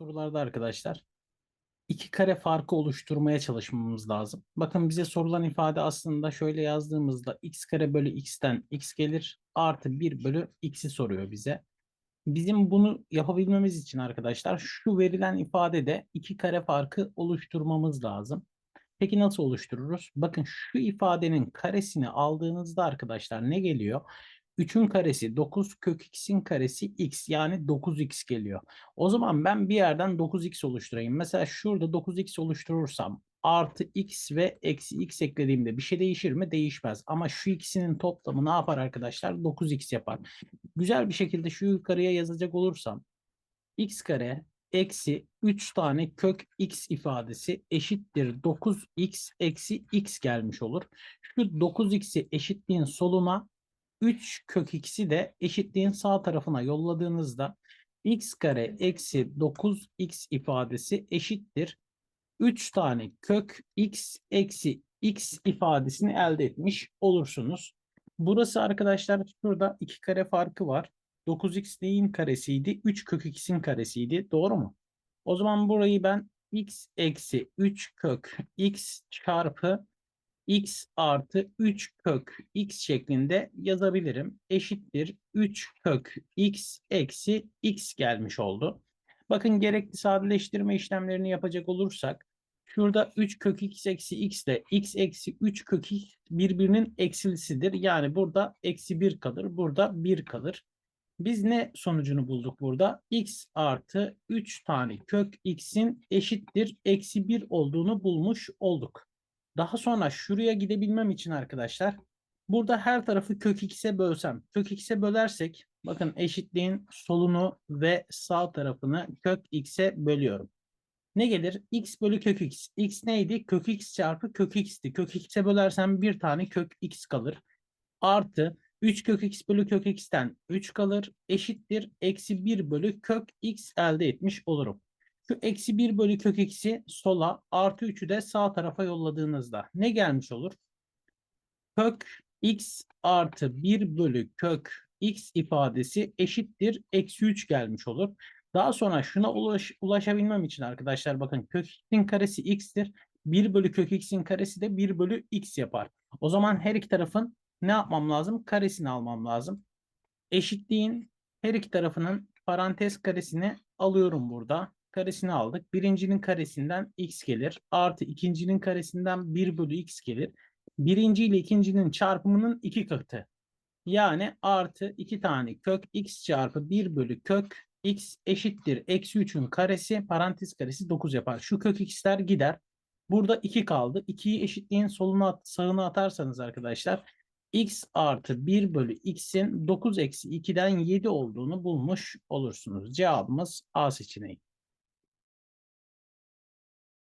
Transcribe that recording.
sorularda arkadaşlar iki kare farkı oluşturmaya çalışmamız lazım. Bakın bize sorulan ifade aslında şöyle yazdığımızda x kare bölü x'ten x gelir artı 1 bölü x'i soruyor bize. Bizim bunu yapabilmemiz için arkadaşlar şu verilen ifadede iki kare farkı oluşturmamız lazım. Peki nasıl oluştururuz? Bakın şu ifadenin karesini aldığınızda arkadaşlar ne geliyor? 3'ün karesi 9 kök x'in karesi x yani 9x geliyor. O zaman ben bir yerden 9x oluşturayım. Mesela şurada 9x oluşturursam artı x ve eksi x eklediğimde bir şey değişir mi? Değişmez. Ama şu ikisinin toplamı ne yapar arkadaşlar? 9x yapar. Güzel bir şekilde şu yukarıya yazacak olursam x kare eksi 3 tane kök x ifadesi eşittir 9x eksi x gelmiş olur. Şu 9x'i eşitliğin soluna 3 kök x'i de eşitliğin sağ tarafına yolladığınızda x kare eksi 9x ifadesi eşittir. 3 tane kök x eksi x ifadesini elde etmiş olursunuz. Burası arkadaşlar şurada iki kare farkı var. 9x neyin karesiydi? 3 kök x'in karesiydi. Doğru mu? O zaman burayı ben x eksi 3 kök x çarpı x artı 3 kök x şeklinde yazabilirim. Eşittir 3 kök x eksi x gelmiş oldu. Bakın gerekli sadeleştirme işlemlerini yapacak olursak şurada 3 kök x eksi x ile x eksi 3 kök x birbirinin eksilisidir. Yani burada eksi 1 kalır. Burada 1 kalır. Biz ne sonucunu bulduk burada? x artı 3 tane kök x'in eşittir eksi 1 olduğunu bulmuş olduk. Daha sonra şuraya gidebilmem için arkadaşlar burada her tarafı kök x'e bölsem. Kök x'e bölersek bakın eşitliğin solunu ve sağ tarafını kök x'e bölüyorum. Ne gelir? x bölü kök x. x neydi? Kök x çarpı kök x'ti. Kök x'e bölersem bir tane kök x kalır. Artı 3 kök x bölü kök x'ten 3 kalır. Eşittir. Eksi 1 bölü kök x elde etmiş olurum. Şu eksi 1 bölü kök x'i sola artı 3'ü de sağ tarafa yolladığınızda ne gelmiş olur? Kök x artı 1 bölü kök x ifadesi eşittir. Eksi 3 gelmiş olur. Daha sonra şuna ulaş, ulaşabilmem için arkadaşlar bakın kök x'in karesi x'tir. 1 bölü kök x'in karesi de 1 bölü x yapar. O zaman her iki tarafın ne yapmam lazım? Karesini almam lazım. Eşitliğin her iki tarafının parantez karesini alıyorum burada. Karesini aldık. Birincinin karesinden x gelir. Artı ikincinin karesinden 1 bölü x gelir. Birinci ile ikincinin çarpımının iki katı. Yani artı 2 tane kök x çarpı 1 bölü kök x eşittir. Eksi 3'ün karesi parantez karesi 9 yapar. Şu kök x'ler gider. Burada 2 kaldı. 2'yi eşitliğin soluna at, sağına atarsanız arkadaşlar x artı 1 bölü x'in 9 eksi 2'den 7 olduğunu bulmuş olursunuz. Cevabımız A seçeneği.